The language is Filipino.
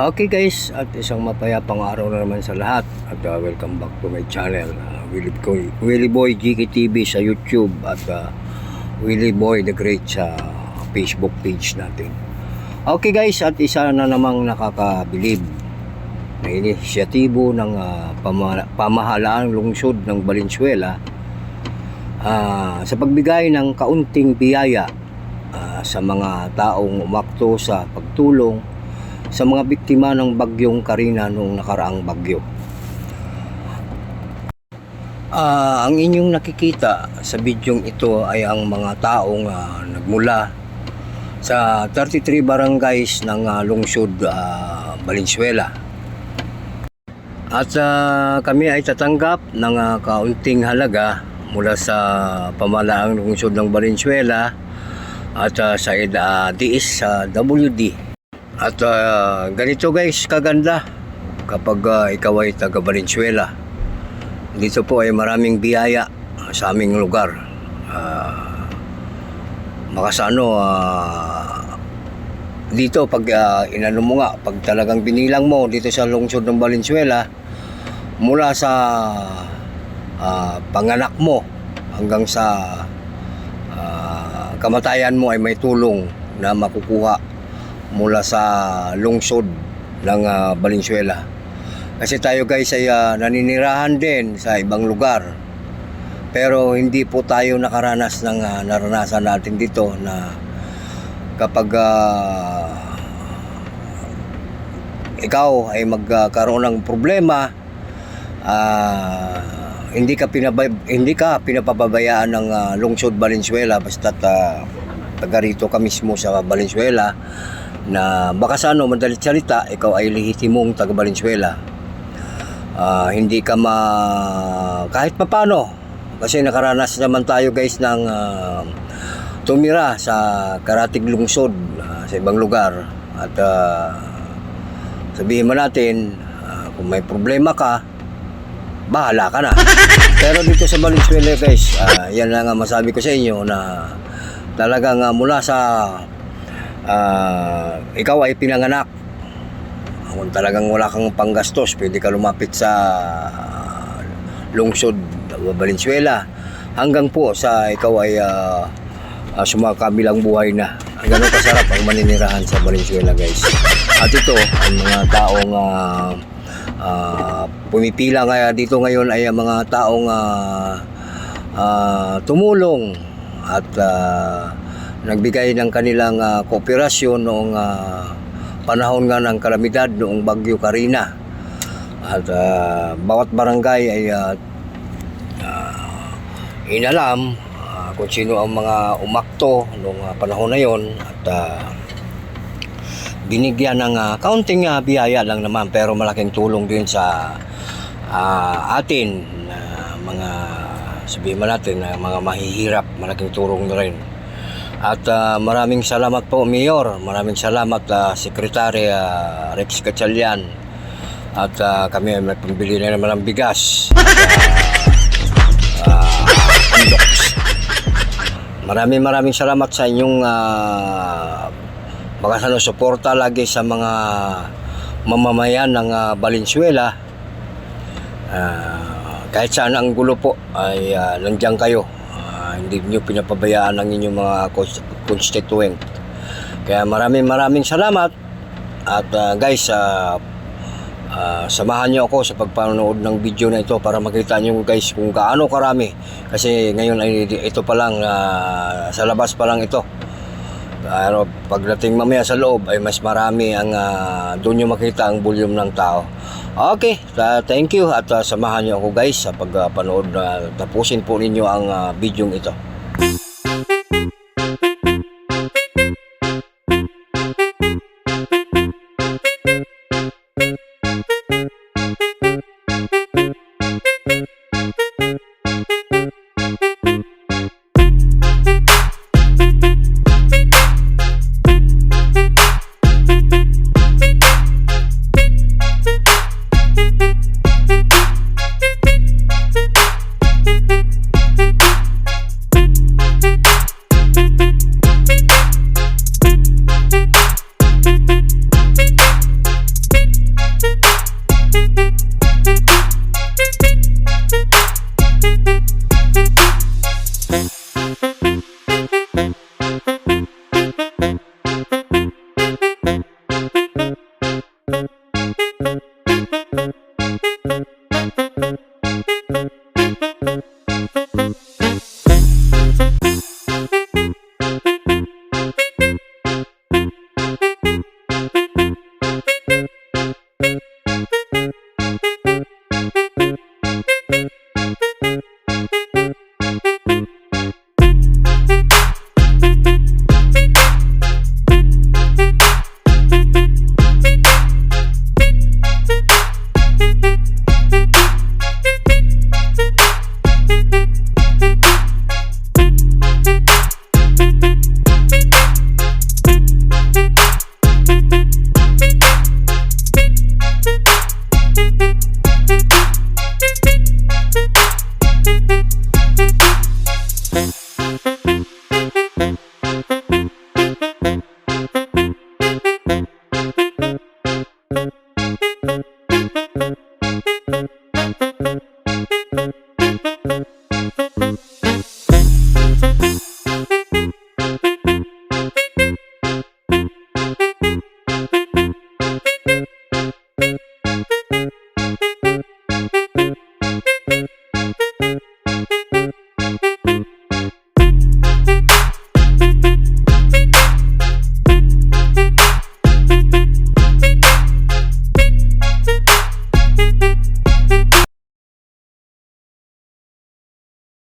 Okay guys, at isang mapayapang araw na naman sa lahat. At uh, welcome back to my channel. Uh, Willie, Boy, Willie Boy GKTV sa YouTube. At uh, Willie Boy the Great sa Facebook page natin. Okay guys, at isa na namang nakakabilib na inisyatibo ng uh, pama- lungsod ng Valenzuela ah, sa pagbigay ng kaunting biyaya ah, sa mga taong umakto sa pagtulong sa mga biktima ng bagyong Karina noong nakaraang bagyo. Ah, ang inyong nakikita sa bidyong ito ay ang mga taong ah, nagmula sa 33 barangays ng ah, lungsod ah, Valenzuela. At ah, kami ay tatanggap ng ah, kaunting halaga mula sa pamalaang lungsod ng Valenzuela at ah, sa uh, DIS sa WD. At ah, ganito guys, kaganda kapag ah, ikaw ay taga Valenzuela. Dito po ay maraming biyaya sa aming lugar. Ah, makasano ah, dito pag ah, inano mo nga, pag talagang binilang mo dito sa lungsod ng Valenzuela, mula sa ah, panganak mo hanggang sa ah, kamatayan mo ay may tulong na makukuha mula sa lungsod ng ah, Valenzuela. Kasi tayo guys ay ah, naninirahan din sa ibang lugar. Pero hindi po tayo nakaranas ng ah, naranasan natin dito na kapag ah, ikaw ay magkaroon ng problema ah, hindi ka pinabay, hindi ka pinapababayaan ng ah, lungsod Valenzuela basta taga rito ka mismo sa Valenzuela na baka sa ano madalit salita ikaw ay lehitimong taga Valenzuela Ah, hindi ka ma kahit papano kasi nakaranas naman tayo guys ng ah, tumira sa karatig lungsod ah, sa ibang lugar. At ah, sabihin mo natin ah, kung may problema ka bahala ka na. Pero dito sa Valenzuela guys ah, yan lang ang masabi ko sa inyo na talagang ah, mula sa ah, ikaw ay pinanganak. Kung talagang wala kang panggastos pwede ka lumapit sa lungsod Valenzuela. Hanggang po sa ikaw ay uh, uh, sumakabilang buhay na. Ganun kasarap ang maninirahan sa Valenzuela guys. At ito ang mga taong uh, uh, pumipila nga dito ngayon ay ang mga taong uh, uh, tumulong at uh, nagbigay ng kanilang uh, kooperasyon noong uh, panahon nga ng kalamidad noong Bagyo Karina. At uh, bawat barangay ay uh, uh, inalam uh, kung sino ang mga umakto noong uh, panahon na yon at uh, binigyan ng uh, kaunting uh, biyaya lang naman pero malaking tulong din sa uh, atin na mga sabihin mo natin na mga mahihirap malaking tulong na rin at ah, maraming salamat po Mayor. Maraming salamat uh, Secretary ah, Rex Gatchalian at ah, kami ay may pambili na naman ng bigas. Ah, undox. maraming maraming salamat sa inyong uh, makasano suporta lagi sa mga mamamayan ng ah, Valenzuela. Ah, kahit saan ang gulo po ay uh, nandiyan kayo Hindi nyo pinapabayaan ang inyong mga cons- constituent. Kaya maraming maraming salamat. At ah, guys ah, ah, samahan nyo ako sa pagpanonood ng video na ito para makita nyo guys kung gaano karami. Kasi ngayon ay ito pa lang ah, sa labas pa lang ito pero pagdating mamaya sa loob ay mas marami ang ah, doon nyo makita ang volume ng tao. Okay, uh, thank you at ah, samahan nyo ako guys sa pagpanood na tapusin po ninyo ang ah, video ito. Thank you.